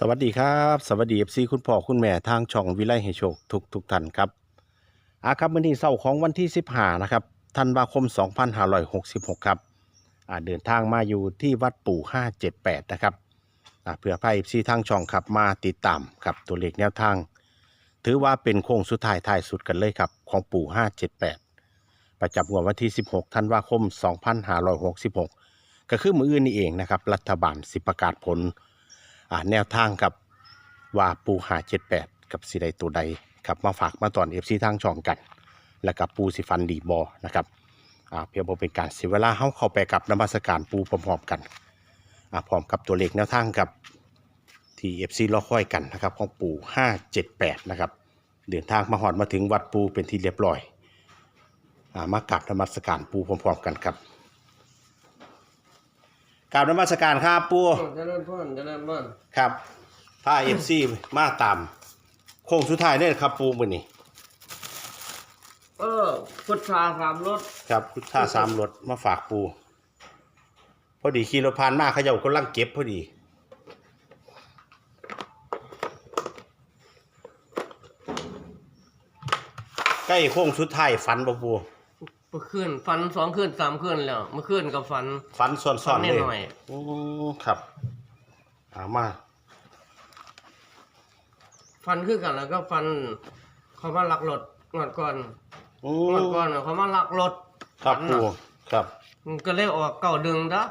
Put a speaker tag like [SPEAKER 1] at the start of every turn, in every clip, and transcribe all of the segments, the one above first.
[SPEAKER 1] สวัสดีครับ สวัสดีเอฟซีคุณพ่อคุณแม่ทางช่องวิไลให้โชคทุกทุกท่านครับอาครับวันนี้เสาร์ของวันที่ 15นะครับธันวาคม 2566 ครับอ่าเดินทางมาอยู่ที่วัดปู่ 578 นะครับอ่าเพื่อพาเอฟซีทางช่องครับมาติดตามครับตัวเลขแนวทาง ถือว่าเป็นโค้งสุดท้ายท้ายสุดกันเลยครับของปู่ 578 ประจำงวดวันที่ 16ธันวาคม 2566 ก็คือมืออื่นนี่เองนะครับรัฐบาลสิประกาศผล แนวทางกับว่าปูหาเจ็ดแปดกับสีใดตัวใดครับมาฝากมาตอนเอฟซีทางช่องกัน แล้วกับปูสิฟันดีบอนะครับเพียงพอเป็นการเสียเวลาเข้าเข้าไปกับนมัสการปูพร้อมๆกันพร้อมกับตัวเลขแนวทางกับที่เอฟซีรอค่อยกันนะครับของปูห้าเจ็ดแปดนะครับเดินทางมาหอดมาถึงวัดปูเป็นที่เรียบร้อยอามากราบนมัสการปูพร้อมๆกันครับ กราบนมัสการครับปู
[SPEAKER 2] เจริญพรเจริญพร
[SPEAKER 1] ครับผ้าเอฟซีมาตามโค้งสุดท้ายเนี่ยครับปูมือนี่
[SPEAKER 2] เออพุทธาสามรถ
[SPEAKER 1] ครับพุทธาสามรถมาฝากปู พอดีขี่รถผ่านมาเขาเจ้าก็ลังเก็บพอดีใกล้โค้งสุดท้ายฝันบ่ปู
[SPEAKER 2] เมื่อคืนฝันสองคืนสามคืนแล้วเมื่อคืนกับฝัน
[SPEAKER 1] ฝันซ้อนๆเลย
[SPEAKER 2] ฝันหน่อย
[SPEAKER 1] โอ้ครับเอามา
[SPEAKER 2] ฝันคือกันแล้วก็ฝัน เขามาลักรถงวดก่อน
[SPEAKER 1] โอ้
[SPEAKER 2] งวดก่อนน่ะเขามาลักรถ
[SPEAKER 1] ครับ
[SPEAKER 2] ฝัน
[SPEAKER 1] ปู
[SPEAKER 2] น่ะ
[SPEAKER 1] ครับ
[SPEAKER 2] มันก็เลยออกเก่าดึงดะ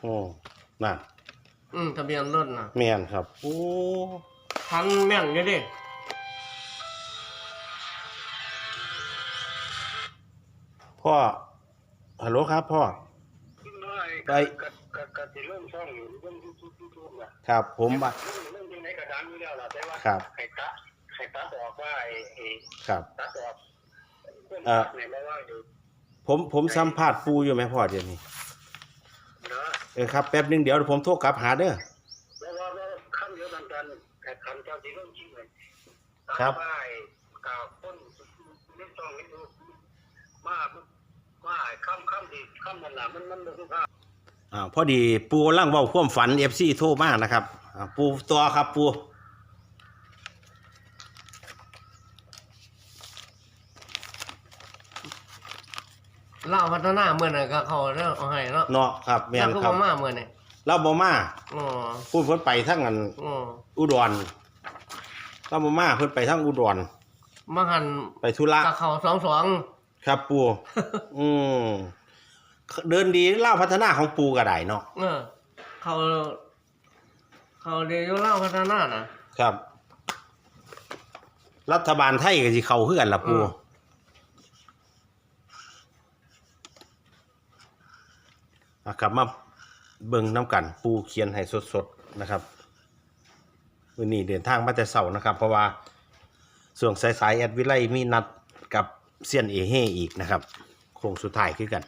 [SPEAKER 1] โอ้นั่น
[SPEAKER 2] อืมทะเบียนรถน่ะ
[SPEAKER 1] แม่นครับ โอ้
[SPEAKER 2] พันแม่นอยู่ดิ
[SPEAKER 1] พ่อฮัลโหลครับพ่อไป
[SPEAKER 3] ก็ก็ก็สิเริ่มช่องอยู่เริ่มยูทูบยูทูบน่ะ
[SPEAKER 1] ครับผมอะ
[SPEAKER 3] เริ่มเริ่มยังไงก็ดังอยู่แล้วล่ะแต่ว่า
[SPEAKER 1] ครับ
[SPEAKER 3] ใครตัดใครตัดออกว่าไอ้ไอ้
[SPEAKER 1] ครับ
[SPEAKER 3] ตัดออกเพิ่ม
[SPEAKER 1] เอ่อ
[SPEAKER 3] ตัดเนี่ยไม่ว่าอยู่
[SPEAKER 1] ผมผมสัมภาษณ์ปูอยู่ไหมพ่อเดี๋ยวนี้
[SPEAKER 3] เนาะ
[SPEAKER 1] เออครับแป๊บหนึงเดี๋ยวผมโทรกลับหาเด้อ
[SPEAKER 3] แล้วว่าว่าคำเดียวกันกันแต่คำเจ้าสิเริ่มจริงเลยตัด
[SPEAKER 1] ครับ
[SPEAKER 3] ว่าไอ้กล่าวต้นเล่นช่องเล่นดูมา มาไอ้คำคำที่คำนั่นน่ะมันมันบ่สุภาพ
[SPEAKER 1] อ่าพอดีปูกำลังเว้าความฝันเอฟซีโทรมานะครับอ่าปูตัวครับปู
[SPEAKER 2] เล่าพัฒนาเมื่อน่ะก็เขาเนาะเอาให้เนาะ
[SPEAKER 1] เนาะครับแม่
[SPEAKER 2] แล้ว
[SPEAKER 1] น
[SPEAKER 2] ก็
[SPEAKER 1] ครับ
[SPEAKER 2] บ่มาเมื่อนี่
[SPEAKER 1] เราบ่มา
[SPEAKER 2] อ๋อ
[SPEAKER 1] พูดเพิ่นไปทั้งอัน
[SPEAKER 2] อ๋อ
[SPEAKER 1] อุดรเราบ่มาเพิ่นไปทั้งอุดร
[SPEAKER 2] มาหัน
[SPEAKER 1] ไปธุระ
[SPEAKER 2] กับเขาสองสอง
[SPEAKER 1] ครับปูอืมเดินดีเล่าพัฒนาของปูก็ได้เนาะ
[SPEAKER 2] เออ เขาเขาเดียวเล่าพัฒนาน่ะ
[SPEAKER 1] ครับ รัฐบาลไทยก็สิเข้าคือกันล่ะปู
[SPEAKER 2] อืม
[SPEAKER 1] อะกลับมาเบิ่งน้ำกันปูเขียนให้สดๆนะครับวันนี้เดินทางมาแต่เสาร์นะครับ เพราะว่าส่วงสายๆแอดวิไลมีนัดกับ เซียนเอเฮอีกนะครับ โค้งสุดท้ายคือกัน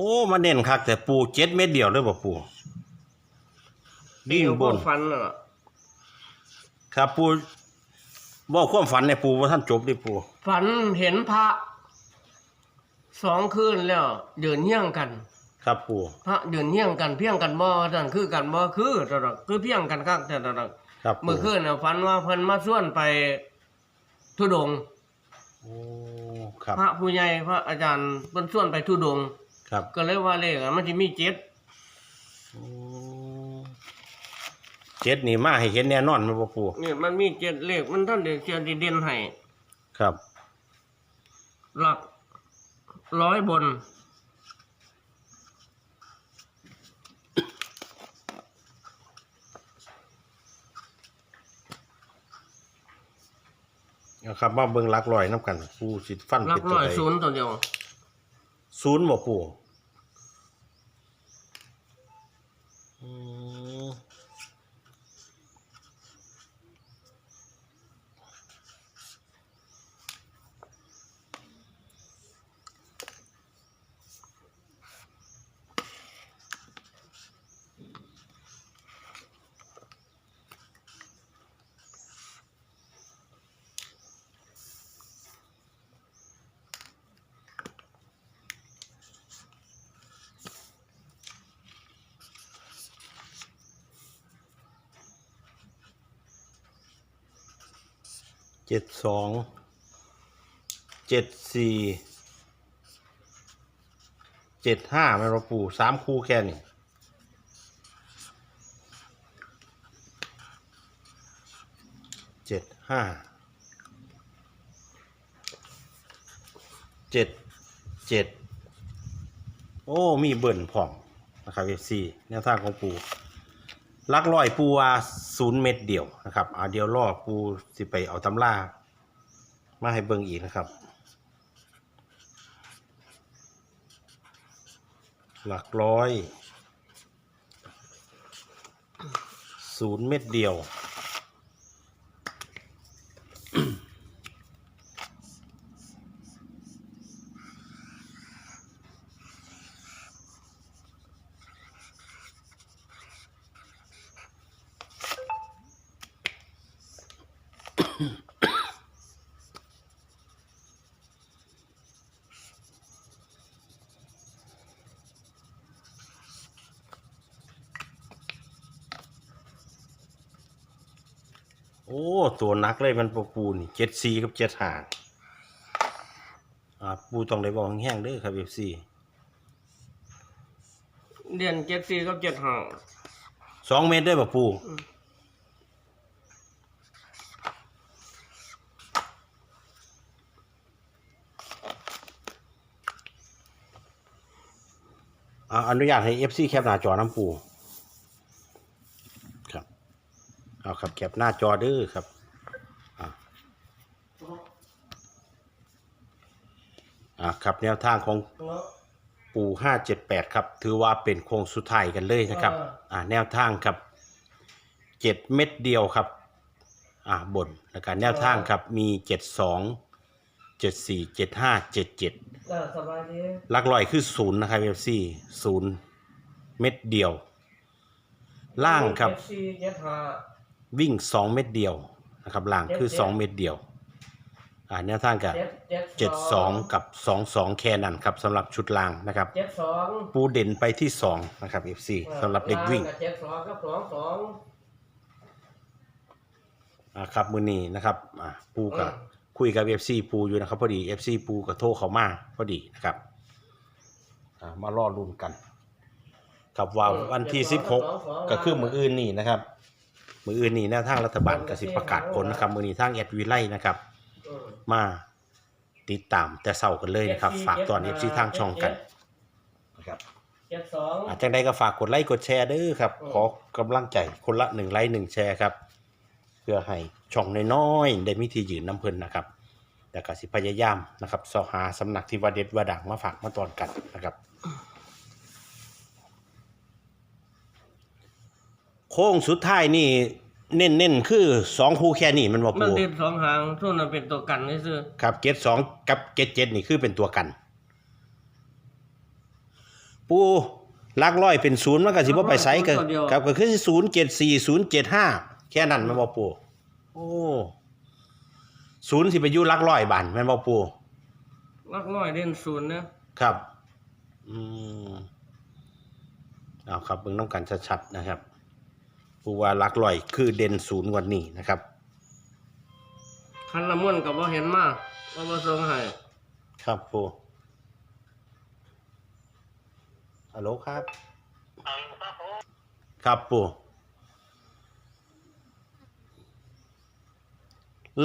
[SPEAKER 1] อ้มาเน้นคักแต่ปูเจ็ดเม็ดเดียวเลยบ่ปูดิ้นบน
[SPEAKER 2] ฟันน่ะ
[SPEAKER 1] ครับปูบอกความฝันในปูว่าท่านจบดิปู
[SPEAKER 2] ฝันเห็นพระสองคืนแล้วเดินเฮี้ยงกัน
[SPEAKER 1] ครับปู
[SPEAKER 2] พระเดินเฮี้ยงกันเพียงกันบ่นั่นคือกันบ่คือตลอดคือเพียงกันคักแต่ตลอด
[SPEAKER 1] ครับปู
[SPEAKER 2] เมื่อคืนน่ะฝันว่าเพิ่นมาชวนไปทุดงค์
[SPEAKER 1] โอ้ครับ
[SPEAKER 2] พระผู้ใหญ่พระอาจารย์เพิ่นชวนไปทุดง ค์
[SPEAKER 1] ครับ
[SPEAKER 2] ก็เลยว่าเลขอะมันสิมีเจ็ด
[SPEAKER 1] โอ้เจ็ดนี่มาให้เห็นแน่นอนแมันบ่ปู
[SPEAKER 2] นี่มันมีเจ็ดเลขมันท่านเดียวเสียดีเด่นให้
[SPEAKER 1] ครับ
[SPEAKER 2] หลักร้อยบน
[SPEAKER 1] เอาครับมาเบิ่งหลักร้อยน้ำกันปูสิฟัน
[SPEAKER 2] หลั
[SPEAKER 1] เป็
[SPEAKER 2] ก
[SPEAKER 1] นตั
[SPEAKER 2] ร้
[SPEAKER 1] ว
[SPEAKER 2] อย
[SPEAKER 1] ใด
[SPEAKER 2] ศูนย์ตัวเดียว
[SPEAKER 1] ศูนย์บ่ปู เจ็ดสองเจ็ดสี่เจ็ดห้าแม่นบ่ปูสามคู่แค่นี้เจ็ดห้าเจ็ดเจ็ดโอ้ มีเบิ่นผ่องนะครับเอฟซีแนวทางของปู ลักลอยปูว่าศูนย์เม็ดเดียวนะครับเอาเดียวล่อปูสิไปเอาตำล่ามาให้เบิ่งอีกนะครับ หลักร้อยศูนย์เม็ดเดียว โอ้ ตัวนักเลยมันปูปูนี่เจ็ดซีกับเจ็ดหางอ่าปูต้องได้บอกแห้งๆเด้อครับเอฟซี
[SPEAKER 2] เดือนเจ็ดสี่กับเจ็ดห้า
[SPEAKER 1] สองเมตรได้ป่ะปู
[SPEAKER 2] อืม
[SPEAKER 1] อ่าอนุญาตให้เอฟซีแคปหน้าจอน้ำปูครับ เอาครับแคปหน้าจอเด้อครับอ่าอ่าครับแนวทางของปูห้าเจ็ดแปดครับ ถือว่าเป็นโค้งสุดท้ายกันเลยนะครับ
[SPEAKER 2] อ่า
[SPEAKER 1] อ่าแนวทางครับเจ็ดเม็ดเดียวครับ อ่าบนแล้วก็แนวทางครับมีเจ็ดสอง เจ็ดสี่เจ็ดห้าเจ็ดเจ็ด
[SPEAKER 2] ก็สบายดี
[SPEAKER 1] หลักลอยคือศูนย์นะครับเอฟซีศูนย์เม็ดเดียว ล่างครับ
[SPEAKER 2] เจ็ดสี่เจ็ดห้า
[SPEAKER 1] วิ่งสองเม็ดเดียวนะครับล่างคือ
[SPEAKER 2] เจ็ด
[SPEAKER 1] สองเม็ดเดียว อ่าแนวทางกับ
[SPEAKER 2] เจ็ดเจ็ด
[SPEAKER 1] เจ็ดสองกับสองสองแค่นั้นครับสำหรับชุดล่างนะครับ
[SPEAKER 2] เจ็ดสอง
[SPEAKER 1] ปูเด่นไปที่สองนะครับ FC สำหรับเด็กวิ่ง
[SPEAKER 2] กับเจ็ดสองกับสองสอง
[SPEAKER 1] อ่าครับมือนี้นะครับอ่าปูกับ
[SPEAKER 2] อืม
[SPEAKER 1] คุยกับ FC ปูอยู่นะครับพอดี FC ปูก็โทรเข้ามาพอดีนะครับอ่ามารอรุ่นกันกับว่าวันที่ 16 ก็คือมืออื่นนี่นะครับ มืออื่นนี่แนวทางรัฐบาลกสิประกาศผลนะครับ มือนี้ทางแอดวิไลนะครับ
[SPEAKER 2] อืม
[SPEAKER 1] มาติดตามแต่เศร้ากันเลยนะครับ ฝากตอน FC ทางช่องกันนะครับ
[SPEAKER 2] เจ็ดสอง
[SPEAKER 1] อาจังใดก็ฝากกดไลค์กดแชร์เด้อครับ
[SPEAKER 2] อืม
[SPEAKER 1] ขอกำลังใจคนละหนึ่งไลค์หนึ่งแชร์ครับ เพื่อให้ช่องน้อยๆได้มีที่ยืนน้ำเพลินนะครับ แต่ก็สิพยายามนะครับสอหาสำนักที่ว่าเด็ดว่าดังมาฝากมาตอนกันนะครับ โค้งสุดท้ายนี่เน้นๆคือสองคู่แค่นี้มันบอก
[SPEAKER 2] มัน
[SPEAKER 1] ปู
[SPEAKER 2] ติดสองหางส่วนนั้นเป็นตัวกันนี่ซื้อ
[SPEAKER 1] ครับเกตสองกับเกตเจ็ดนี่คือเป็นตัวกัน ปูลักร้อยเป็นศูนย์มันก็สิบ่ไปไสก็ครับก็คือศูนย์เจ็ดสี่ศูนย์เจ็ดห้าแค่นั้นแม่นบ่ปูโอ้ ศูนย์สิไปอยู่ลักร้อยบานแม่นบ่ปู
[SPEAKER 2] ลักร้อยเด่นศูนย์นะครับ
[SPEAKER 1] อืมเอาครับเบิ่งต้องกันชัดๆนะครับปูว่าลักร้อยคือเด่นศูนย์กวันนี้นะครับ
[SPEAKER 2] คันละม่วนกับว่าเห็นมาว่าบ่ส่งให้
[SPEAKER 1] ครับปูฮัลโหลครับ
[SPEAKER 3] เอาครับผม
[SPEAKER 1] ครับปู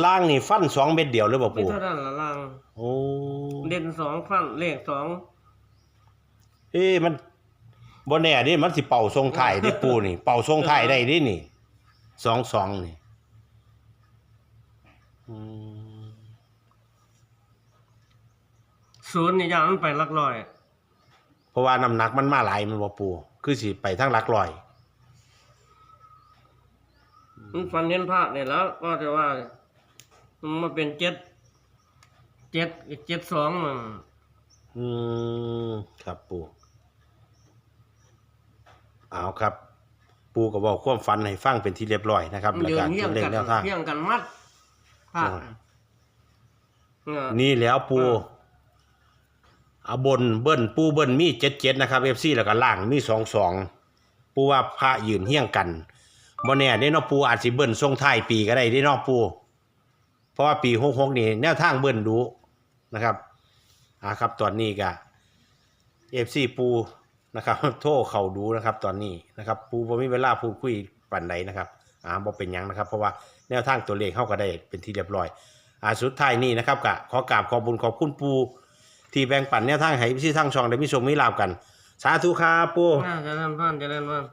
[SPEAKER 1] ล่างนี่ฟันสองเม็ดเดียวหรือเปล่า
[SPEAKER 2] ไม่
[SPEAKER 1] ปู
[SPEAKER 2] เท่านั้นละล่าง
[SPEAKER 1] โอ้
[SPEAKER 2] เด่นสองฟันเลขสอง
[SPEAKER 1] เอ้มันบนแน่ดิมันสิเป่าทรงไทายดิปูนี่ เป่าทรงไทายได้ดินี่สองสองนี่อืม
[SPEAKER 2] ศูนย์นี่ยางมันไปลักร้อย
[SPEAKER 1] เพราะว่าน้ำหนักมันมาหลายมันบ่ปู คือสิไปทั้งหลักลอย
[SPEAKER 2] มันฟันเห็นภาพเนี่ยแล้วก็จะว่า มันมาเป็นเจ็ดเจ็ดเจ็ดสองมัน
[SPEAKER 1] อืมครับปูเอาครับ ปูก็บอกความฝันให้ฟังเป็นที่เรียบร้อยนะครับ
[SPEAKER 2] มัน
[SPEAKER 1] แล้ว
[SPEAKER 2] เดิ
[SPEAKER 1] ก็
[SPEAKER 2] นเฮี้ย
[SPEAKER 1] ตัว
[SPEAKER 2] ง
[SPEAKER 1] เลข
[SPEAKER 2] กัน
[SPEAKER 1] แนวทาง
[SPEAKER 2] เฮี้ยงกันมัดภาพ
[SPEAKER 1] ใช่
[SPEAKER 2] เนี่ย
[SPEAKER 1] นี่แล้วปู
[SPEAKER 2] อ่า
[SPEAKER 1] เอาบนเบิ้ลปูเบิ้ลมีเจ็ดเจ็ดนะครับเอฟซีแล้วก็ล่างมีสองสองปูว่าพระยืนเฮี้ยงกันบ่แน่ได้เนาะปูอาจสิเบิ้ลทรงท้ายปีก็ได้ได้เนาะปู เพราะว่าปีหกหกนี่แนวทางเบิ้นดูนะครับอ่าครับตอนนี้ก็เอฟซีปูนะครับโทรเขาดูนะครับตอนนี้นะครับ ปูบ่มีเวลาพูดคุยปันใดนะครับอ่าบ่เป็นยังนะครับ เพราะว่าแนวทางตัวเลขเข้าก็ได้เป็นที่เรียบร้อยอ่าสุดท้ายนี้นะครับก็ขอกราบขอบบุญขอบคุณปูที่แบ่งปันแนวทางให้พี่ทางช่องได้มีชคมีลาบกัน สาธุครับปู
[SPEAKER 2] น่าจะเล่นบ้านจะเล่นบ้าน